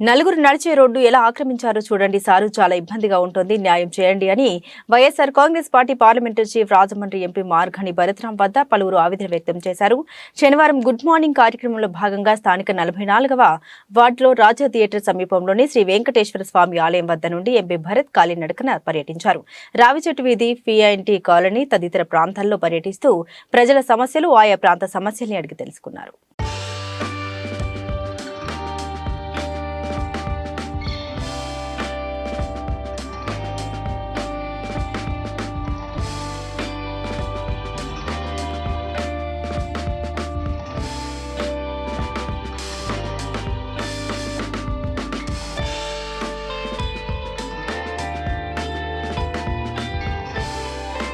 నలుగురు నడిచే రోడ్డు ఎలా ఆక్రమించారో చూడండి. సారు చాలా ఇబ్బందిగా ఉంటుంది. న్యాయం చేయండి అని YSR Congress party parliamentary chief Rajahmundry MP Margani Bharatram వద్ద పలువురు ఆవేదన వ్యక్తం చేశారు. శనివారం గుడ్ మార్నింగ్ కార్యక్రమంలో భాగంగా స్థానిక నలభై నాలుగవ వార్డులో రాజా థియేటర్ సమీపంలోని శ్రీ వెంకటేశ్వర స్వామి ఆలయం వద్ద నుండి ఎంపీ భరత్ కాలినడకన పర్యటించారు. రావిచెట్టు వీధి పిఐఎన్టీ కాలనీ తదితర ప్రాంతాల్లో పర్యటిస్తూ ప్రజల సమస్యలు ఆయా ప్రాంత సమస్యల్ని అడిగి తెలుసుకున్నారు.